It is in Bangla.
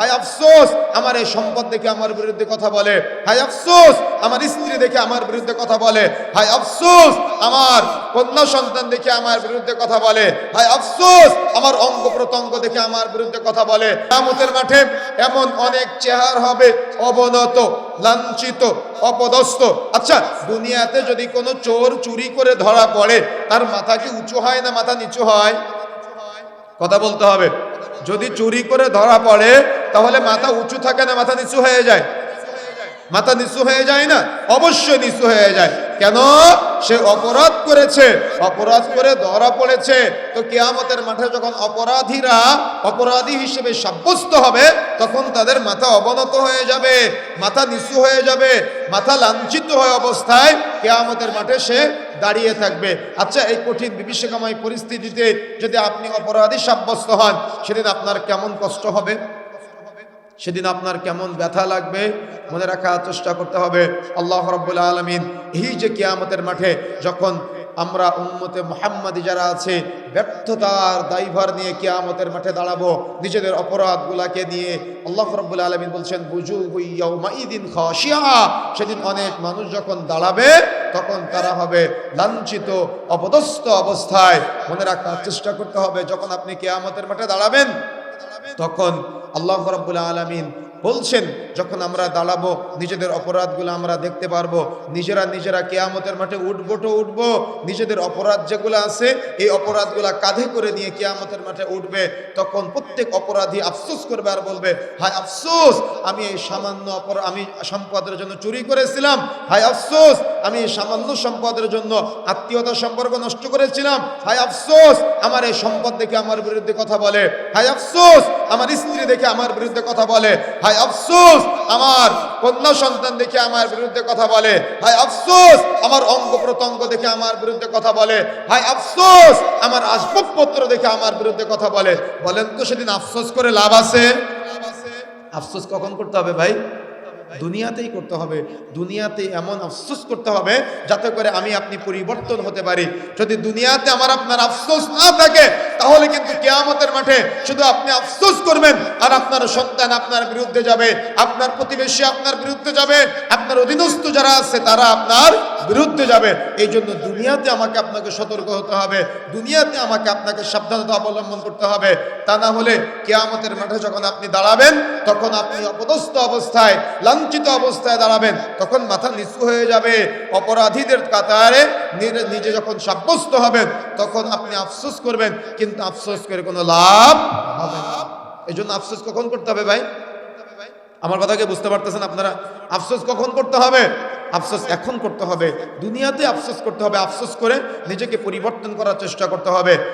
হায় আফসোস, আমার এই সম্পদ দেখে আমার বিরুদ্ধে কথা বলে। হায় আফসোস, আমার স্ত্রী দেখে আমার বিরুদ্ধে কথা বলে। হায় আফসোস, আমার কন্যা সন্তান দেখে আমার বিরুদ্ধে কথা বলে। হায় আফসোস, আমার অঙ্গ প্রত্যঙ্গ দেখে আমার বিরুদ্ধে কথা বলে। কামতের মাঠে এমন অনেক চেহার হবে, অবনত, লাঞ্ছিত, অপদস্থ। আচ্ছা দুনিয়াতে যদি কোনো চোর চুরি করে ধরা পড়ে, তার মাথা কি উঁচু হয় না মাথা নিচু হয়? কথা বলতে হবে। যদি চুরি করে ধরা পড়ে তাহলে মাথা উঁচু থাকে না, মাথা নিচু হয়ে যায়? মাথা নিচু হয়ে যায় না? অবশ্যই নিচু হয়ে যায়। কেন? সে অপরাধ করেছে। অপরাধ করে ধরা পড়েছে। তো কেয়ামতের মাঠে যখন অপরাধীরা অপরাধী হিসেবে সাব্যস্ত হবে, তখন তাদের মাথা অবনত হয়ে যাবে, মাথা নিচু হয়ে যাবে, মাথা লাঞ্ছিত হয়ে অবস্থায় কেয়ামতের মাঠে সে দাঁড়িয়ে থাকবে। আচ্ছা এই কঠিন বিভীষিকাময় পরিস্থিতিতে যদি আপনি অপরাধী সাব্যস্ত হন, সেদিন আপনার কেমন কষ্ট হবে? সেদিন আপনার কেমন ব্যথা লাগবে? মনে রাখার চেষ্টা করতে হবে। আল্লাহ রব্বুল আলমিন এই যে কিয়ামতের মাঠে যখন আমরা উম্মতে মোহাম্মদী যারা আছে, ব্যর্থতার দায়ভার নিয়ে কিয়ামতের মাঠে দাঁড়াবো, নিজেদের অপরাধগুলাকে নিয়ে আল্লাহ রব্বুল আলমিন বলছেন বুজু হুইয়াউমাইদিন খাশিয়া। সেদিন অনেক মানুষ যখন দাঁড়াবে, তখন তারা হবে লাঞ্ছিত, অপদস্থ অবস্থায়। মনে রাখার চেষ্টা করতে হবে, যখন আপনি কিয়ামতের মাঠে দাঁড়াবেন, তখন আল্লাহ রাব্বুল আলমিন বলছেন যখন আমরা দাঁড়াবো, নিজেদের অপরাধগুলো আমরা দেখতে পারব, নিজেরা নিজেরা কেয়ামতের মাঠে উঠবো তো উঠবো, নিজেদের অপরাধ যেগুলো আছে, এই অপরাধগুলা কাঁধে করে নিয়ে কেয়ামতের মাঠে উঠবে, তখন প্রত্যেক অপরাধী আফসোস করবে আর বলবে, হায় আফসোস, আমি এই সামান্য অপর, আমি সম্পদের জন্য চুরি করেছিলাম, হায় আফসোস, আমি এই সামান্য সম্পদের জন্য আত্মীয়তা সম্পর্ক নষ্ট করেছিলাম, হায় আফসোস, আমার এই সম্পদ দেখে আমার বিরুদ্ধে কথা বলে, হায় আফসোস, আমার স্ত্রী দেখে আমার বিরুদ্ধে কথা বলে, হায় আফসোস আমার কন্যা সন্তান দেখে আমার বিরুদ্ধে কথা বলে। হাই আফসোস, আমার অঙ্গ প্রত্যঙ্গ দেখে আমার বিরুদ্ধে কথা বলে। হাই আফসোস, আমার আসবাবপত্র দেখে আমার বিরুদ্ধে কথা বলে। বলেন তো সেদিন আফসোস করে লাভ আছে? আফসোস কখন করতে হবে ভাই? দুনিয়াতেই করতে হবে, দুনিয়াতে এমন আফসোস করতে হবে যাতে করে আমি আপনি পরিবর্তন হতে পারি। যদি দুনিয়াতে আমার আপনার আফসোস না থাকে, তাহলে কিন্তু কেয়ামতের মাঠে শুধু আপনি আফসোস করবেন আর আপনার সন্তান আপনার বিরুদ্ধে যাবে, আপনার প্রতিবেশী আপনার বিরুদ্ধে যাবে, আপনার অধীনস্থ যারা আছে তারা আপনার বিরুদ্ধে যাবে। এই জন্য দুনিয়াতে আমাকে আপনাকে সতর্ক হতে হবে। দুনিয়াতে আমাকে আপনাকে সাবধানতা অবলম্বন করতে হবে। তা না হলে কেয়ামতের মাঠে যখন আপনি দাঁড়াবেন, তখন আপনি অপদস্থ অবস্থায়, লাঞ্ছিত অবস্থায় দাঁড়াবেন, তখন মাথা নিচু হয়ে যাবে। অপরাধীদের কাতারে নিজে- যখন সাব্যস্ত হবেন, তখন আপনি আফসোস করবেন, কিন্তু আফসোস করে কোনো লাভ হবে এই জন্য আফসোস কখন করতে হবে ভাই? আমার কথাকে বুঝতে পারতেছেন আপনারা? আফসোস কখন করতে হবে? আফসোস এখন করতে হবে, দুনিয়াতে আফসোস করতে হবে, আফসোস করে নিজেকে পরিবর্তন করার চেষ্টা করতে হবে।